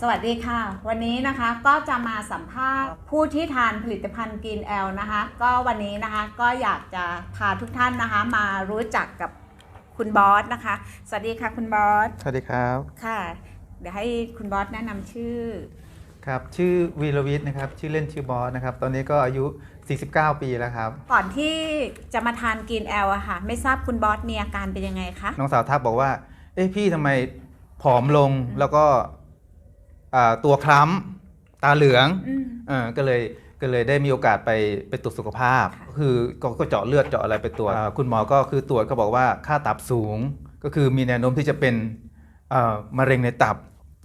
สวัสดีค่ะ วันนี้นะคะก็จะมาสัมภาษณ์ผู้ที่ทานผลิตภัณฑ์กินแอลนะคะ ก็วันนี้นะคะก็อยากจะพาทุกท่านนะคะ มารู้จักกับคุณบอสนะคะ สวัสดีค่ะคุณบอส สวัสดีครับ ค่ะ เดี๋ยวให้คุณบอสแนะนำชื่อ ครับ ชื่อวีรวิทย์นะครับ ชื่อเล่นชื่อบอสนะครับ ตอนนี้ก็อายุ 49 ปีแล้วครับ ก่อนที่จะมาทานกินแอลอะค่ะ ไม่ทราบคุณบอสมีอาการเป็นยังไงคะ น้องสาวทักบอกว่า เอ้พี่ทำไมผอมลงแล้วก็อ่า ตัวคล้ำตาเหลืองอืมเออก็เลยก็เลยได้มีโอกาสไปไปตรวจสุขภาพค่ะคือก็ก็เจาะเลือดเจาะอะไรไปตรวจอ่าคุณหมอก็คือตรวจก็บอกว่าค่าตับสูง ก็คือมีแนวโน้มที่จะเป็นเอ่อมะเร็งในตับ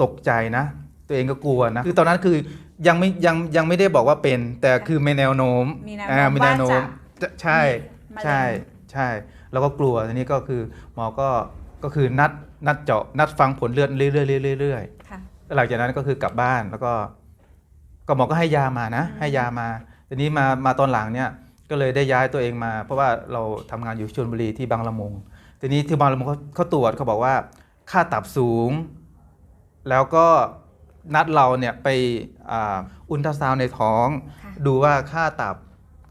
ตกใจนะ ตัวเองก็กลัวนะคือตอนนั้นคือยังไม่ยังยังไม่ได้บอกว่าเป็น แต่คือมีแนวโน้มมีแนวอ่าโน้มมีแนวโน้มว่าจะจะใช่มะเร็งใช่ใช่แล้วก็กลัวทีนี้ก็คือหมอก็ก็คือนัดนัดเจาะนัดฟังผลเลือดเรื่อยๆเรื่อยๆ ค่ะหลังจากนั้นก็คือกลับบ้านแล้วก็ก็หมอก็ให้ยามานะอืมให้ยามาทีนี้มามาตอนหลังเนี่ยก็เลยได้ย้ายตัวเองมา เพราะว่าเราทำงานอยู่ชลบุรีที่บางละมุงทีนี้ที่บางละมุงเขาเขาตรวจเขาบอกว่า ค่าตับสูง แล้วก็นัดเราเนี่ยไปอ่าอุลตราซาวน์ในท้องค่ะดูว่าค่าตับ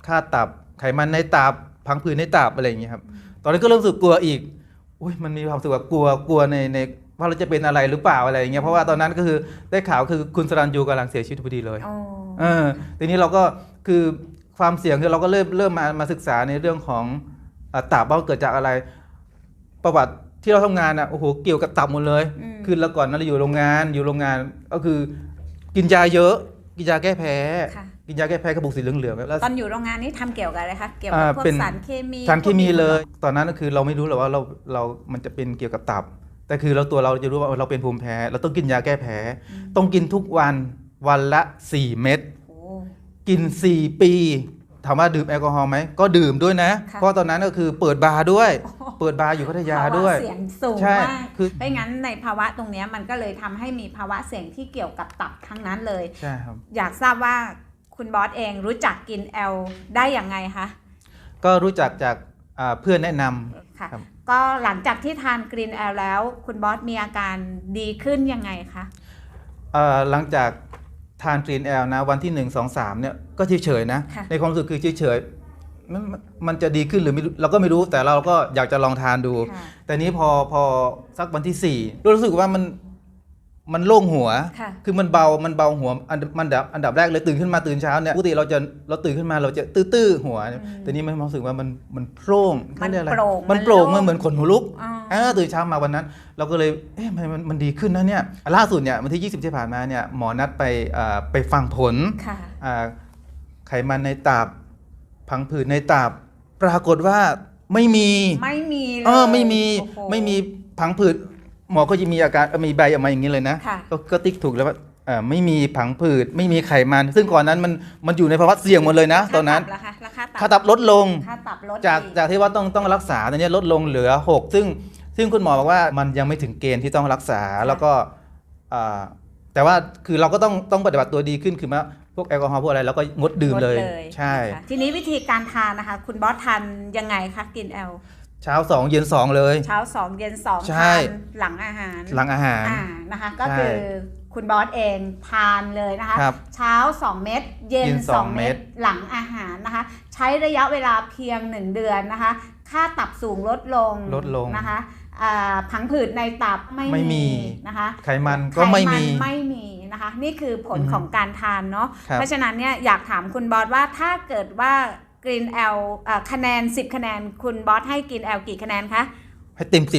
ค่าตับไขมันในตับพังผืดในตับอะไรอย่างเงี้ยครับตอนนี้นก็เริ่มรู้สึกกลัวอีก อุ้ยมันมีความรู้สึกว่ากลัวกลัวในในว่าเราจะเป็นอะไรหรือเปล่าอะไรอย่างเงี้ยเพราะว่าตอนนั้นก็คือได้ข่าวคือคุณสรันยูกำลังเสียชีวิตพอดีเลยโอ้เออทีนี้เราก็คือความเสี่ยงคือเราก็เริ่มเริ่มมามาศึกษาในเรื่องของอะตับว่าเกิดจากอะไร ประวัติที่เราทำงานอะโอ้โหเกี่ยวกับตับหมดเลยอืมคือแล้วก่อนนั้นเราอยู่โรงงานอยู่โรงงานก็คือกินยาเยอะ กินยาแก้แพ้ค่ะ กินยาแก้แพ้กระปุกสีเหลืองๆแล้วตอนอยู่โรงงานนี้ทำเกี่ยวกับอะไรคะเกี่ยวกับอ่าพวกเป็นสารเคมีสารเคมีพวกเลย ตอนนั้นก็คือเราไม่รู้หรอกว่าเราเรามันจะเป็นเกี่ยวกับตับ แต่คือเราตัวเราจะรู้ว่าเราเป็นภูมิแพ้ เราต้องกินยาแก้แพ้ ต้องกินทุกวันวันละ 4 เม็ดโอ้กิน 4 ปีถามว่าดื่มแอลกอฮอล์ไหมก็ดื่มด้วยนะค่ะเพราะตอนนั้นก็คือเปิดบาร์ด้วย เปิดบาร์อยู่พัทยาด้วยภาวะเสียงสูงใช่มากคือไม่งั้นในภาวะตรงเนี้ยมันก็เลยทำให้มีภาวะเสียงที่เกี่ยวกับตับทั้งนั้นเลยใช่ครับอยากทราบว่า คุณบอสเองรู้จักกินแอลได้อย่างไงคะ ก็รู้จักจากอ่าเพื่อนแนะนำค่ะครับก็หลังจากที่ทานกรีนแอลแล้ว คุณบอสมีอาการดีขึ้นยังไงคะเอ่อหลังจากทานกรีนแอลนะวันที่ 1 2 3เนี่ยก็เฉยๆนะค่ะในความรู้สึกคือเฉยๆมันมันมันจะดีขึ้นหรือไม่รู้เราก็ไม่รู้แต่เราก็อยากจะลองทานดูค่ะแต่นี้พอพอสักวันที่4รู้สึกว่ามัน มันโล่งหัว ค่ะคือมันเบา มันเบาหัว อันมันดับอันดับแรกเลยตื่นขึ้นมาตื่นเช้าเนี่ย ปกติเราจะเราตื่นขึ้นมาเราจะตื้อๆหัวอืมแต่นี้มันรู้สึกว่ามันมันโปร่งมันเขาเรียกอะไรโปร่งมันโปร่งมันโล่งมันเหมือนขนหัวลุกอ๋อเออตื่นเช้ามาวันนั้น เราก็เลย เอ๊ะมันมันมันดีขึ้นนะเนี่ย ล่าสุดเนี่ยวันที่ 20 ที่ผ่านมาเนี่ยหมอนัดไปอ่าไปฟังผล ค่ะ อ่าไขมันในตับ พังผืดในตับ ปรากฏว่าไม่มี ไม่มีเลยเออไม่มีโอ้โห ไม่มีพังผืด หมอก็จะมีอาการเอ่อมีใบออกมาอย่างนี้เลยนะค่ะ ก็ก็ติ๊กถูกแล้วว่าเอ่อไม่มีผังผืดไม่มีไขมัน ซึ่งก่อนนั้นมันมันอยู่ในภาวะเสี่ยงหมดเลยนะ ตอนนั้นค่าตับล่ะคะราคาค่าตับลดลง ค่าตับลดจากอีจากที่ว่าต้องต้องรักษาตอนนี้ลดลงเหลือ 6 ซึ่งซึ่งคุณหมอบอกว่ามันยังไม่ถึงเกณฑ์ที่ต้องรักษาแล้วก็อ่าแต่ว่าคือเราก็ต้องต้องปฏิบัติตัวดีขึ้นคือมาพวกแอลกอฮอล์พวกอะไรเราก็งดดื่มเลย งดใช่ นะคะทีนี้วิธีการทานนะคะ คุณบอสทานยังไงคะกินแอล เช้า2เย็น2เลย เช้าสองเย็นสองใช่ ทานหลังอาหารหลังอาหาร อ่านะคะ ก็ใช่คือคุณบอสเองทานเลยนะคะ ครับเช้า 2 เม็ดเย็น เย็นสอง2 เม็เม็ดดหลังอาหารนะคะ ใช้ระยะเวลาเพียง 1 เดือนนะคะ ค่าตับสูงลดลงลดลงนะคะอ่าผังผืดในตับไม่ไม่มี นะคะไขมันก็ไม่มีไขนไม่มีนะคะ นี่คือผลอือฮึ ของการทานเนาะ ครับ เพราะฉะนั้นเนี่ยอยากถามคุณบอสว่าถ้าเกิดว่า กรีนแอลคะแนน 10 คะแนน คุณบอสให้กรีนแอลกี่คะแนนคะ ให้เต็ม